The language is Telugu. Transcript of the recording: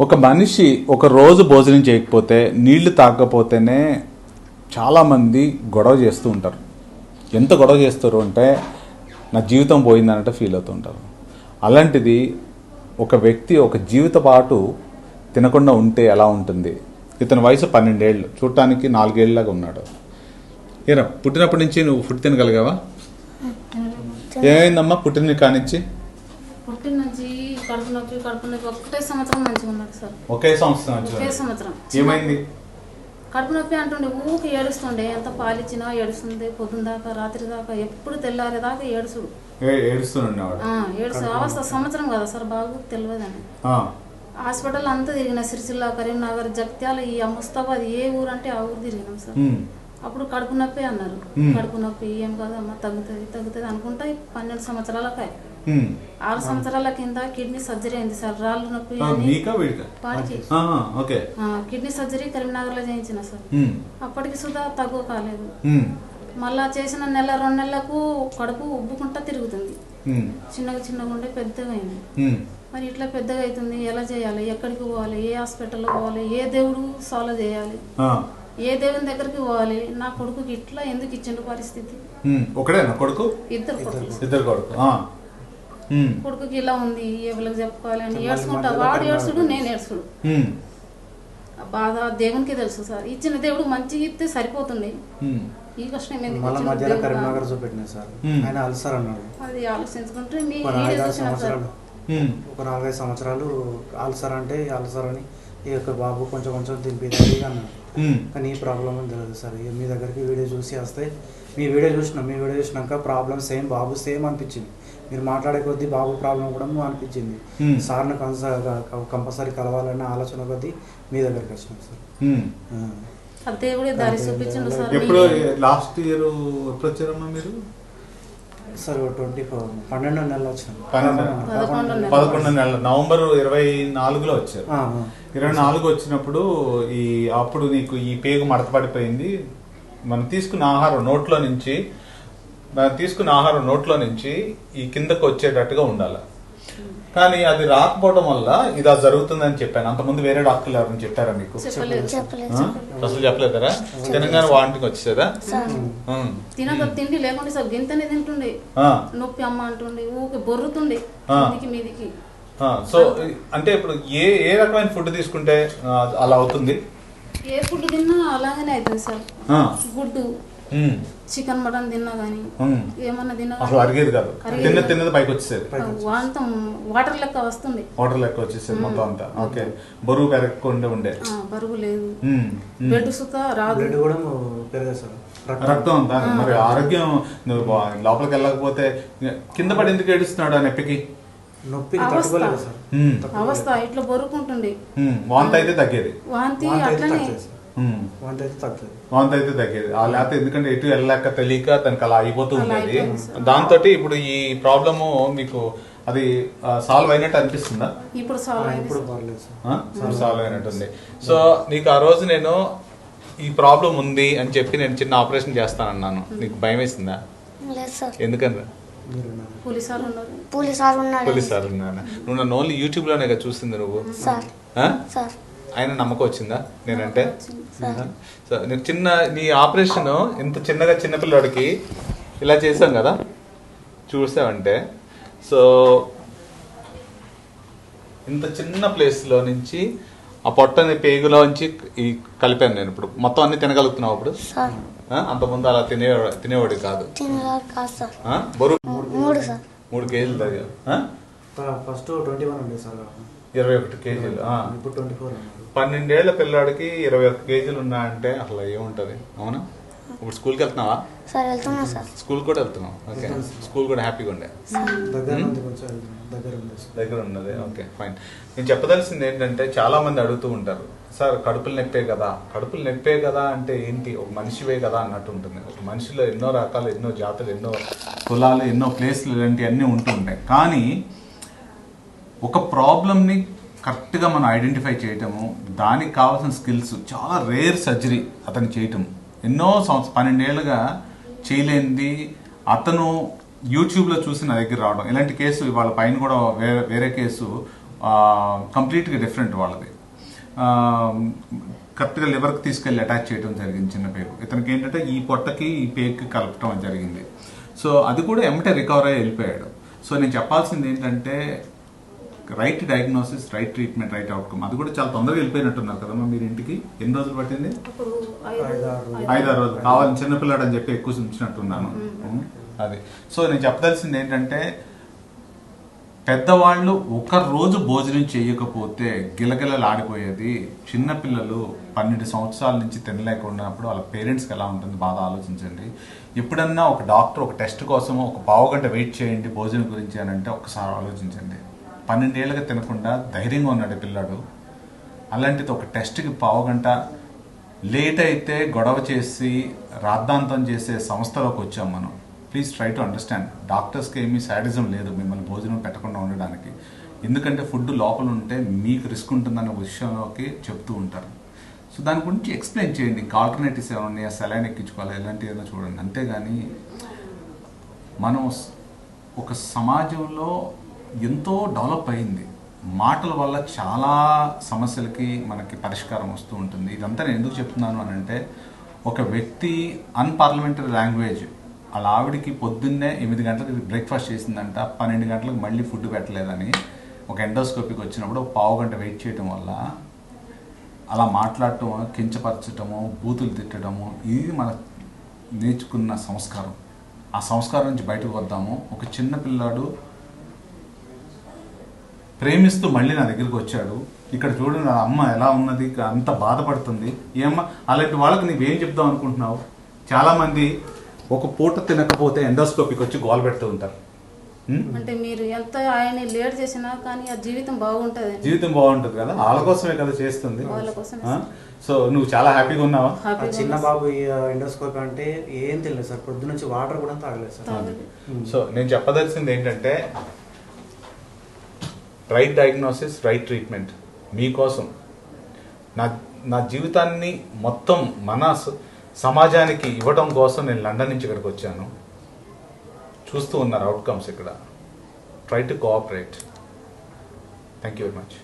ఒక మనిషి ఒక రోజు భోజనం చేయకపోతే నీళ్ళు తాగకపోతేనే చాలామంది గొడవ చేస్తూ ఉంటారు. ఎంత గొడవ చేస్తారు అంటే నా జీవితం పోయిందన్నట్టు ఫీల్ అవుతూ ఉంటారు. అలాంటిది ఒక వ్యక్తి ఒక జీవిత పాటు తినకుండా ఉంటే ఎలా ఉంటుంది? ఇతని వయసు పన్నెండేళ్ళు చూడటానికి నాలుగేళ్ళలాగా ఉన్నాడు. ఏరా పుట్టినప్పటి నుంచి నువ్వు ఫుడ్ తినగలిగావా? ఏమైందమ్మా పుట్టిన కానిచ్చి కడుపు నొప్పి కడుపు నొప్పి ఒకటే సంవత్సరం మంచిగా ఉన్నాడు సార్. ఒకే సంవత్సరం ఒకే వచ్చింది. సంవత్సరం. ఏమైంది? కడుపు నొప్పి అంటుండే ఊకి ఏడుస్తుండే. ఎంత పాలిచ్చినా ఏడుస్తుంది పొద్దున దాకా రాత్రి దాకా ఎప్పుడు తెల్లారే దాకా ఏడుసుడు. ఏ- ఆ, ఏడుసు అవస్థ సంవత్సరం కదా సార్ బాగు తెలియదని ఆ. హాస్పిటల్ అంతా తిరిగిన సిరిసిల్ల కరీంనగర్ జగిత్యాల ఈ ముస్తాబాద్ ఏ ఊరు అంటే ఆ ఊరు తిరిగినాం సార్. ఉమ్, అప్పుడు కడుపు నొప్పి అన్నారు. మ్మ్. కడుపు నొప్పి ఏం కాదమ్మా తగ్గుతుంది తగ్గుతుంది అనుకుంటా పన్నెండు సంవత్సరాలకే ఉమ్. ఆరు సంవత్సరాల కింద కిడ్నీ సర్జరీ అయింది సార్. రాళ్ళు నొప్పి ఓకే. కిడ్నీ సర్జరీ కరీంనగర్లో చేయించిన సార్. అప్పటికి సుధా తక్కువ కాలేదు. మళ్ళా చేసిన నెల రెండు నెలలకు కడుపు ఉబ్బుకుంటా తిరుగుతుంది. చిన్నగా చిన్నగా ఉండే పెద్దగా అయింది. మరి ఇట్లా పెద్దగా అవుతుంది. ఎలా చేయాలి? ఎక్కడికి పోవాలి? ఏ హాస్పిటల్కి పోవాలి? ఏ దేవుడు సాల్వ్ చేయాలి? ఏ దేవుని దగ్గరికి పోవాలి? నా కొడుకుకి ఇట్లా ఎందుకు ఇచ్చిండు పరిస్థితి. ఒకడేనా కొడుకు? ఇద్దరు కొడుకులు. ఇద్దరు కొడుకు. కొడుకుకి ఇలా ఉంది ఎవరికి చెప్పుకోవాలి అని ఏడ్చుకుంటా. వాడు ఏడ్చుడు నేను ఏడ్చుడు. ఆ బాధ దేవునికి తెలుసు సార్. ఇచ్చిన దేవుడు మంచిగా ఇస్తే సరిపోతుంది. ఈ కష్టం ఎందుకు మళ్ళీ ఇచ్చిండు మధ్యలో దేవుడా? కరీంనగర్ చూపెట్టినా సార్. మ్మ్. ఆయన అల్సర్ అన్నాడు. అది ఆలోచించుకుంటే మీ ఒక వీడియో నాలుగైదు సంవత్సరాలు. అల్సర్ అంటే ఈ అల్సర్ అని ఈ యొక్క బాబు కొంచెం కొంచెం తినిపిదాలి అన్నాడు. కానీ ఈ ప్రాబ్లం అని తెలియదు సార్. మీ దగ్గరికి వీడియో చూసి వస్తే మీ వీడియో చూసినాం మీ వీడియో చూసినాక ప్రాబ్లం సేమ్ బాబు సేమ్ అనిపించింది. మీరు మాట్లాడే కొద్దీ బాబు ప్రాబ్లం కూడా అనిపించింది. Hmm. సార్ని కంపల్సరీ కలవాలన్న ఆలోచన కొద్దీ మీ దగ్గరికి వచ్చినాం సార్. ఎప్పుడు లాస్ట్ ఇయర్ ఎప్పుడు వచ్చారమ్మా మీరు? సార్ ట్వంటీ ఫోర్ పన్నెండు నెలలు వచ్చినాం. పదకొండు నెలలు. నవంబర్ ఇరవై నాలుగులో వచ్చారు. ఇరవై నాలుగు వచ్చినప్పుడు ఈ అప్పుడు నీకు ఈ పేగు మడత పడిపోయింది. మనం తీసుకున్న ఆహారం నోట్లో నుంచి మనం తీసుకున్న ఆహారం నోట్లో నుంచి ఈ కిందకు వచ్చేటట్టుగా ఉండాలి. కానీ అది రాకపోవడం వల్ల ఇది అది జరుగుతుందని చెప్పాను. అంతకుముందు వేరే డాక్టర్లు ఎవరైనా చెప్పారా మీకు? అసలు చెప్పలేదరా? తెలంగాణ వాంటికి వచ్చేదా. తినక తిండి లేకుండా సార్ గింతనే తింటుండే. ఆ, నొప్పి అమ్మ అంటుండే ఊకే బొర్రుతుండే. మీదికి సో అంటే ఇప్పుడు ఏ ఏ రకమైన ఫుడ్ తీసుకుంటే అలా అవుతుంది? ఏ ఫుడ్ తిన్నా అలాగనే అవుతుంది సార్. ఆ, గుడ్డు చికెన్ మటన్ తిన్నా కానీ. ఏమన్నా తిన్నా అసలు అరిగేది కాదు. తిన్న. తిన్నది పైకి వచ్చేది వాంతం వాటర్ లెక్క వస్తుంది. వాటర్ లెక్క వచ్చేసేది మొత్తం అంతా. ఓకే. బరువు పెరగకుండా ఉండే. ఆ, బరువు లేదు. బెడ్ సుత రాదు. బ్లడ్ కూడా పెరగదు సార్. రక్తం. అంతా. మరి ఆరోగ్యం లోపలికి వెళ్ళకపోతే కింద పడి ఎందుకు ఏడుస్తున్నాడు ఆ నొప్పికి? నొప్పిని అవస్థ. తట్టుకోలేదు సార్. ఉమ్, అవస్థ ఇట్లా బొరుకుంటుండే. ఉమ్, వాంతి అయితే తగ్గేది. వాంతి వాంతి అయితే అట్లనే. తగ్గదు సార్. ఉమ్, వాంతి అయితే తగ్గదు. వాంతి అయితే తగ్గేది. ఆ లేకపోతే ఎందుకంటే ఎటు వెళ్ళలేక తెలియక తనకి అలా అయిపోతూ ఉండేది. దాంతో ఇప్పుడు ఈ ప్రాబ్లము మీకు అది సాల్వ్ అయినట్టు అనిపిస్తుందా? ఇప్పుడు సాల్వ్ అయింది ఇప్పుడు సాల్వ్ అయినట్టుంది. సో నీకు ఆ రోజు నేను ఈ ప్రాబ్లం ఉంది అని చెప్పి నేను చిన్న ఆపరేషన్ చేస్తానన్నాను. నీకు భయం వేసిందా లేదు సార్ ఎందుకని మీరు ఉన్నారు. పోలీసాలు ఉన్నారు పోలీస్ సార్ ఉన్నాడు పోలీస్ సార్ ఉన్నాను నువ్వు నన్ను ఓన్లీ యూట్యూబ్లోనే కదా చూస్తుంది నువ్వు. సార్. ఆ? సార్. ఆయన నమ్మకం వచ్చిందా? నేనంటే? సో నీకు చిన్న నీ ఆపరేషన్ ఇంత చిన్నగా చిన్నపిల్లడికి ఇలా చేసాం కదా? చూసావంటే? సో ఇంత చిన్న ప్లేస్లో నుంచి ఆ పొట్టని పేగులోంచి ఈ కలిపాను నేను ఇప్పుడు. మొత్తం అన్ని తినగలుగుతున్నావు ఆ? అంతకుముందు అలా తినే తినేవాడు కాదు? బరువు మూడు కేజీలు తగ్గావు ఫస్ట్ ట్వంటీ వన్ ఉండే సార్. ఇరవై ఒకటి కేజీలు. ఆ. ఇప్పుడు ట్వంటీ ఫోర్ ఉన్నాడు పన్నెండేళ్ళ పిల్లాడికి ఇరవై ఒక్క కేజీలు ఉన్నాయంటే అసలు ఏముంటది? అవునా? ఇప్పుడు స్కూల్కి వెళ్తున్నావా? సార్ వెళ్తున్నా సార్. స్కూల్ కూడా వెళ్తున్నావు. ఓకే. స్కూల్ కూడా హ్యాపీగా ఉండే. దగ్గర దగ్గర ఉన్నది ఓకే ఫైన్. నేను చెప్పదలసింది ఏంటంటే చాలా మంది అడుగుతూ ఉంటారు సార్ కడుపులు నొప్పే కదా కడుపులు నొప్పే కదా అంటే ఏంటి? ఒక మనిషివే కదా అన్నట్టు ఉంటుంది. ఒక మనిషిలో ఎన్నో రకాలు ఎన్నో జాతులు ఎన్నో కులాలు ఎన్నో ప్లేస్లు ఇలాంటివన్నీ ఉంటూ ఉంటాయి. కానీ ఒక ప్రాబ్లమ్ని కరెక్ట్గా మనం ఐడెంటిఫై చేయటము దానికి కావాల్సిన స్కిల్స్ చాలా రేర్ సర్జరీ అతను చేయటం ఎన్నో సంవత్సరం పన్నెండేళ్ళుగా చేయలేనిది అతను యూట్యూబ్లో చూసి నా దగ్గర రావడం. ఇలాంటి కేసు వాళ్ళ పైన కూడా వేరే వేరే కేసు కంప్లీట్గా డిఫరెంట్ వాళ్ళది. కరెక్ట్గా లివర్కి తీసుకెళ్ళి అటాచ్ చేయడం జరిగింది చిన్న పేగు ఇతనికి ఏంటంటే ఈ పొట్టకి ఈ పేగుకి కలపటం జరిగింది. సో అది కూడా ఎమ్మటే రికవర్ అయ్యి వెళ్ళిపోయాడు. సో నేను చెప్పాల్సింది ఏంటంటే right diagnosis right treatment right outcome అది కూడా చాలా తొందరగా వెళ్ళిపోయినట్టున్నారు కదమ్మా మీరు ఇంటికి? ఎన్ని రోజులు పట్టింది? అప్పుడు ఐదారు ఐదు ఐదారు రోజులు. కావాలని చిన్నపిల్లాడు అని చెప్పి ఎక్కువ ఉంచినట్టున్నాను. అది. సో నేను చెప్పదలసింది ఏంటంటే పెద్దవాళ్ళు ఒకరోజు భోజనం చేయకపోతే గిలగిలలాడిపోయేది. చిన్నపిల్లలు పన్నెండు సంవత్సరాల నుంచి తినలేకున్నప్పుడు వాళ్ళ పేరెంట్స్కి ఎలా ఉంటుంది బాగా ఆలోచించండి. ఎప్పుడన్నా ఒక డాక్టర్ ఒక టెస్ట్ కోసం ఒక పావుగంట వెయిట్ చేయండి భోజనం గురించి అని అంటే ఒకసారి ఆలోచించండి. పన్నెండేళ్ళగా తినకుండా ధైర్యంగా ఉన్నాడు పిల్లాడు. అలాంటిది ఒక టెస్ట్కి పావుగంట లేట్ అయితే గొడవ చేసి రాద్ధాంతం చేసే సంస్థలోకి వచ్చాం మనం. Please try to understand. డాక్టర్స్కి ఏమీ శాడిజం లేదు మిమ్మల్ని భోజనం పెట్టకుండా ఉండడానికి. ఎందుకంటే ఫుడ్ లోపల ఉంటే మీకు రిస్క్ ఉంటుందనే విషయంలోకి చెప్తూ ఉంటారు. సో దాని గురించి ఎక్స్ప్లెయిన్ చేయండి. ఇంకా ఆల్టర్నేటివ్స్ ఏమైనా ఉన్నాయా? సెలైన్ ఎక్కించుకోవాలి? ఇలాంటివి ఏదైనా చూడండి. అంతేగాని మనం ఒక సమాజంలో ఎంతో డెవలప్ అయింది. మాటల వల్ల చాలా సమస్యలకి మనకి పరిష్కారం వస్తూ ఉంటుంది. ఇదంతా నేను ఎందుకు చెప్తున్నాను అని అంటే ఒక వ్యక్తి అన్పార్లమెంటరీ లాంగ్వేజ్ వాళ్ళ ఆవిడకి పొద్దున్నే ఎనిమిది గంటలకు బ్రేక్ఫాస్ట్ చేసిందంట పన్నెండు గంటలకు మళ్ళీ ఫుడ్ పెట్టలేదని ఒక ఎండోస్కోపిక్ వచ్చినప్పుడు ఒక పావు గంట వెయిట్ చేయడం వల్ల అలా మాట్లాడటం కించపరచటము బూతులు తిట్టడము ఇది మన నేర్చుకున్న సంస్కారం. ఆ సంస్కారం నుంచి బయటకు వద్దాము. ఒక చిన్న పిల్లాడు ప్రేమిస్తూ మళ్ళీ నా దగ్గరికి వచ్చాడు. ఇక్కడ చూడండి నా అమ్మ ఎలా ఉన్నది అంత బాధపడుతుంది. ఏమ్మ అలాంటి వాళ్ళకి నువ్వేం చెప్దాం అనుకుంటున్నావు? చాలామంది ఒక పూట తినకపోతే ఎండోస్కోపిక్ వచ్చి గోల పెడుతూ ఉంటారు? అంటే మీరు ఎంత ఆయన లేట్ చేసినా కానీ ఆ జీవితం బాగుంటది. జీవితం బాగుంటుంది కదా? వాళ్ళ కోసమే కదా చేస్తుంది? సో నువ్వు చాలా హ్యాపీగా ఉన్నావా? చిన్న. బాబు ఎండోస్కోప్ అంటే ఏం తెలియదు సార్. పొద్దు నుంచి వాటర్ కూడా తాగలేదు సార్. సో నేను చెప్పదలసింది ఏంటంటే రైట్ డయాగ్నోసిస్ రైట్ ట్రీట్మెంట్ మీకోసం. నా నా జీవితాన్ని మొత్తం మన సమాజానికి ఇవ్వడం కోసం నేను లండన్ నుంచి ఇక్కడికి వచ్చాను. చూస్తూ ఉన్నారు అవుట్కమ్స్ ఇక్కడ. Try to cooperate thank you very much